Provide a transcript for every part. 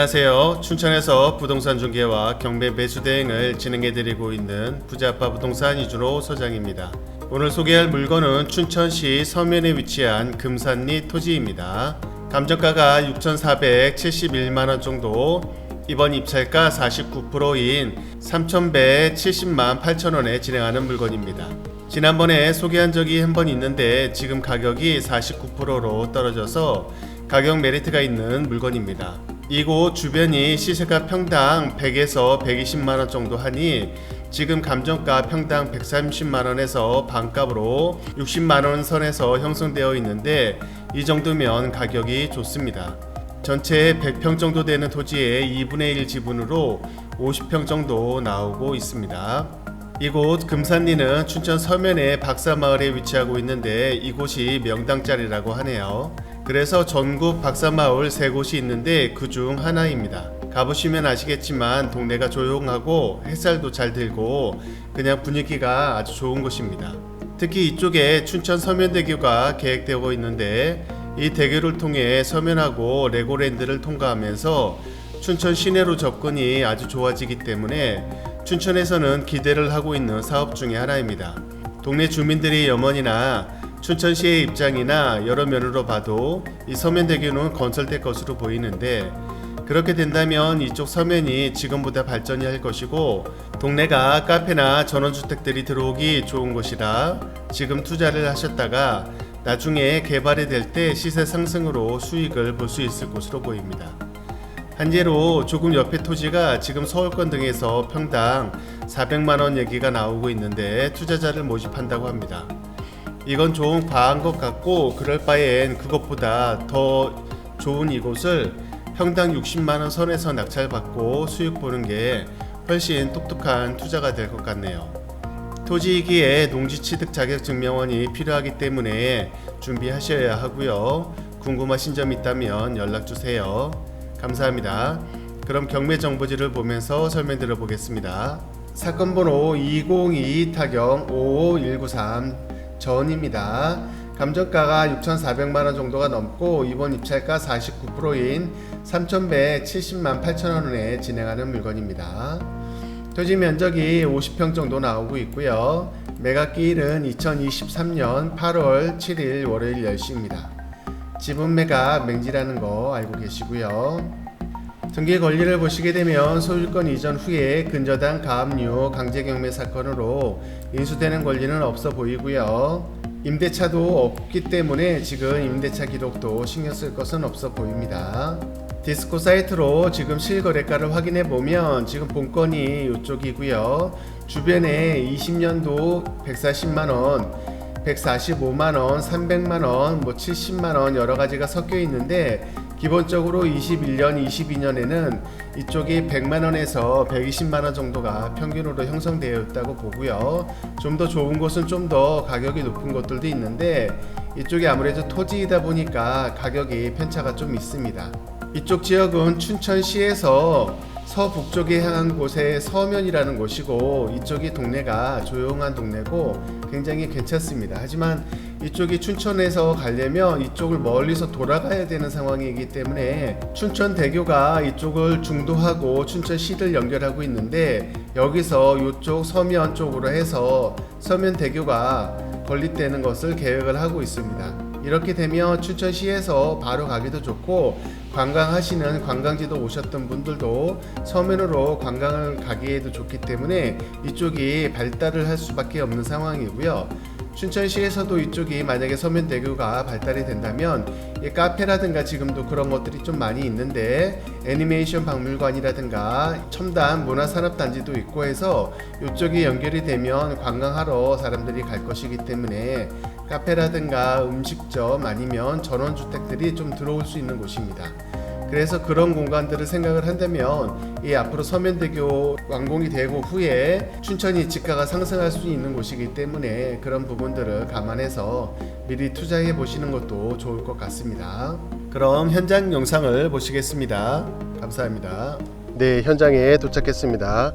안녕하세요. 춘천에서 부동산 중개와 경매 매수 대행을 진행해 드리고 있는 부자파 부동산 이준호 소장입니다. 오늘 소개할 물건은 춘천시 서면에 위치한 금산리 토지입니다. 감정가가 6,471만 원 정도, 이번 입찰가 49%인 3,170만 8천 원에 진행하는 물건입니다. 지난번에 소개한 적이 한 번 있는데 지금 가격이 49%로 떨어져서 가격 메리트가 있는 물건입니다. 이곳 주변이 시세가 평당 100에서 120만 원 정도 하니 지금 감정가 평당 130만 원에서 반값으로 60만 원 선에서 형성되어 있는데 이 정도면 가격이 좋습니다. 전체 100평 정도 되는 토지의 2분의 1 지분으로 50평 정도 나오고 있습니다. 이곳 금산리는 춘천 서면의 박사마을에 위치하고 있는데 이곳이 명당자리라고 하네요. 그래서 전국 박사마을 세 곳이 있는데 그 중 하나입니다. 가보시면 아시겠지만 동네가 조용하고 햇살도 잘 들고 그냥 분위기가 아주 좋은 곳입니다. 특히 이쪽에 춘천 서면대교가 계획되고 있는데 이 대교를 통해 서면하고 레고랜드를 통과하면서 춘천 시내로 접근이 아주 좋아지기 때문에 춘천에서는 기대를 하고 있는 사업 중의 하나입니다. 동네 주민들이 염원이나 춘천시의 입장이나 여러 면으로 봐도 이 서면대교는 건설될 것으로 보이는데 그렇게 된다면 이쪽 서면이 지금보다 발전이 할 것이고 동네가 카페나 전원주택들이 들어오기 좋은 곳이라 지금 투자를 하셨다가 나중에 개발이 될 때 시세 상승으로 수익을 볼 수 있을 것으로 보입니다. 한제로 조금 옆에 토지가 지금 서울권 등에서 평당 400만 원 얘기가 나오고 있는데 투자자를 모집한다고 합니다. 이건 좀 과한 것 같고 그럴 바엔 그것보다 더 좋은 이곳을 평당 60만 원 선에서 낙찰받고 수익 보는 게 훨씬 똑똑한 투자가 될 것 같네요. 토지이기에 농지취득 자격 증명원이 필요하기 때문에 준비하셔야 하고요. 궁금하신 점 있다면 연락 주세요. 감사합니다. 그럼 경매 정보지를 보면서 설명드려 보겠습니다. 사건 번호 202 타경 55193 전입니다. 감정가가 6,400만 원 정도가 넘고 이번 입찰가 49%인 3,170만 8천 원에 진행하는 물건입니다. 토지 면적이 50평 정도 나오고 있고요. 매각기일은 2023년 8월 7일 월요일 10시입니다. 지분 매각 맹지라는 거 알고 계시고요. 등기 권리를 보시게 되면 소유권 이전 후에 근저당 가압류 강제 경매 사건으로 인수되는 권리는 없어 보이고요. 임대차도 없기 때문에 지금 임대차 기록도 신경 쓸 것은 없어 보입니다. 디스코 사이트로 지금 실거래가를 확인해 보면 지금 본건이 이쪽이고요. 주변에 20년도 140만 원, 145만 원, 300만 원, 뭐 70만 원 여러 가지가 섞여 있는데 기본적으로 21년, 22년에는 이쪽이 100만 원에서 120만 원 정도가 평균으로 형성되어 있다고 보고요. 좀 더 좋은 곳은 좀 더 가격이 높은 곳들도 있는데 이쪽이 아무래도 토지이다 보니까 가격이 편차가 좀 있습니다. 이쪽 지역은 춘천시에서 서북쪽에 향한 곳의 서면이라는 곳이고 이쪽이 동네가 조용한 동네고 굉장히 괜찮습니다. 하지만 이쪽이 춘천에서 가려면 이쪽을 멀리서 돌아가야 되는 상황이기 때문에 춘천대교가 이쪽을 중도하고 춘천시를 연결하고 있는데 여기서 이쪽 서면 쪽으로 해서 서면대교가 건립되는 것을 계획을 하고 있습니다. 이렇게 되면 춘천시에서 바로 가기도 좋고 관광하시는 관광지도 오셨던 분들도 서면으로 관광을 가기에도 좋기 때문에 이쪽이 발달을 할 수밖에 없는 상황이고요. 춘천시에서도 이쪽이 만약에 서면대교가 발달이 된다면 이 카페라든가 지금도 그런 것들이 좀 많이 있는데 애니메이션 박물관이라든가 첨단 문화산업단지도 있고 해서 이쪽이 연결이 되면 관광하러 사람들이 갈 것이기 때문에 카페라든가 음식점 아니면 전원주택들이 좀 들어올 수 있는 곳입니다. 그래서 그런 공간들을 생각을 한다면 이 앞으로 서면대교 완공이 되고 후에 춘천이 집가가 상승할 수 있는 곳이기 때문에 그런 부분들을 감안해서 미리 투자해 보시는 것도 좋을 것 같습니다. 그럼 현장 영상을 보시겠습니다. 감사합니다. 네, 현장에 도착했습니다.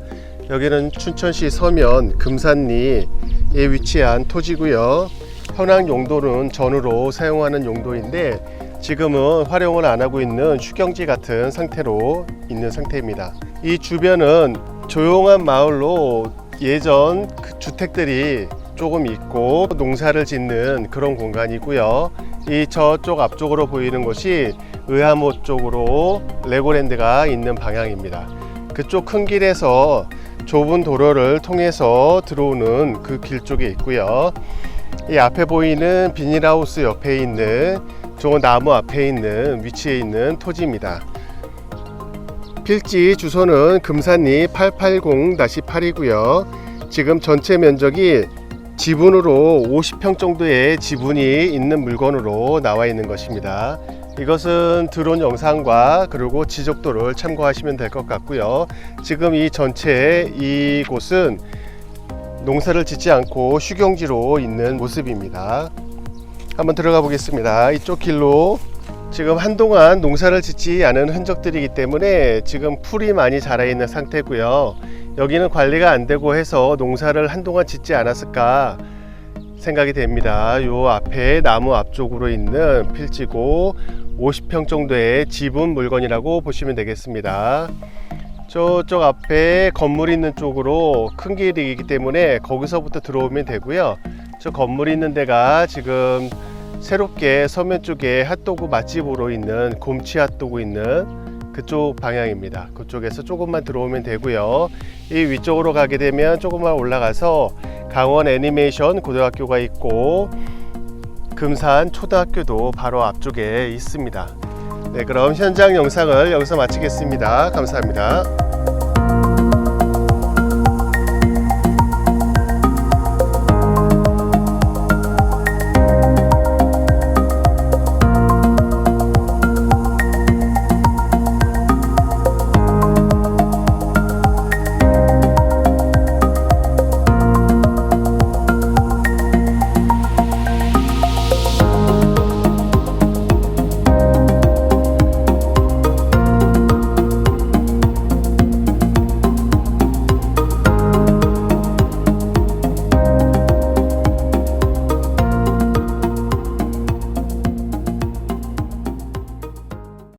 여기는 춘천시 서면 금산리에 위치한 토지고요. 현황 용도는 전으로 사용하는 용도인데 지금은 활용을 안 하고 있는 휴경지 같은 상태로 있는 상태입니다. 이 주변은 조용한 마을로 예전 그 주택들이 조금 있고 농사를 짓는 그런 공간이고요. 이 저쪽 앞쪽으로 보이는 곳이 의암호 쪽으로 레고랜드가 있는 방향입니다. 그쪽 큰 길에서 좁은 도로를 통해서 들어오는 그 길 쪽에 있고요. 이 앞에 보이는 비닐하우스 옆에 있는 저 나무 앞에 있는 위치에 있는 토지입니다. 필지 주소는 금산리 880-8이고요. 지금 전체 면적이 지분으로 50평 정도의 지분이 있는 물건으로 나와 있는 것입니다. 이것은 드론 영상과 그리고 지적도를 참고하시면 될 것 같고요. 지금 이 전체 이곳은 농사를 짓지 않고 휴경지로 있는 모습입니다. 한번 들어가 보겠습니다. 이쪽 길로 지금 한동안 농사를 짓지 않은 흔적들이기 때문에 지금 풀이 많이 자라 있는 상태고요. 여기는 관리가 안 되고 해서 농사를 한동안 짓지 않았을까 생각이 됩니다. 요 앞에 나무 앞쪽으로 있는 필지고 50평 정도의 지분 물건이라고 보시면 되겠습니다. 저쪽 앞에 건물 있는 쪽으로 큰 길이기 때문에 거기서부터 들어오면 되고요. 저 건물 있는 데가 지금 새롭게 서면 쪽에 핫도그 맛집으로 있는 곰치 핫도그 있는 그쪽 방향입니다. 그쪽에서 조금만 들어오면 되고요. 이 위쪽으로 가게 되면 조금만 올라가서 강원 애니메이션 고등학교가 있고 금산 초등학교도 바로 앞쪽에 있습니다. 네, 그럼 현장 영상을 여기서 마치겠습니다. 감사합니다.